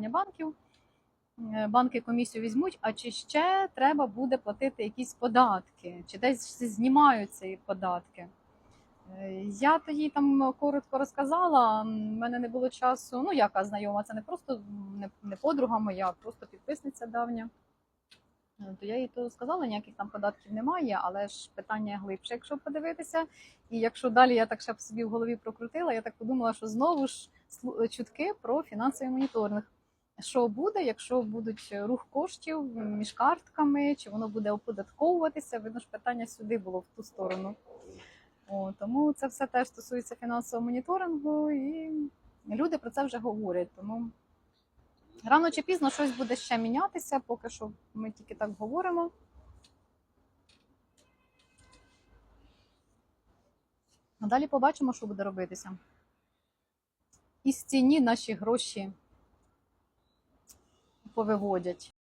банків. Е, Банки комісію візьмуть, а чи ще треба буде платити якісь податки, чи десь знімають ці податки. Е, Я тоді там коротко розказала. У мене не було часу. Ну, яка знайома, це не просто не, подруга моя, просто підписниця давня. Е, То я їй то сказала, ніяких там податків немає, але ж питання глибше, якщо подивитися. І якщо далі я так ще собі в голові прокрутила, я так подумала, що знову ж чутки про фінансовий моніторинг. Що буде, якщо будуть рух коштів між картками, чи воно буде оподатковуватися? Видно ж питання сюди було в ту сторону. О, тому це все теж стосується фінансового моніторингу, і люди про це вже говорять. Тому рано чи пізно щось буде ще мінятися, поки що ми тільки так говоримо. А далі побачимо, що буде робитися. Із ціні наші гроші повиводять.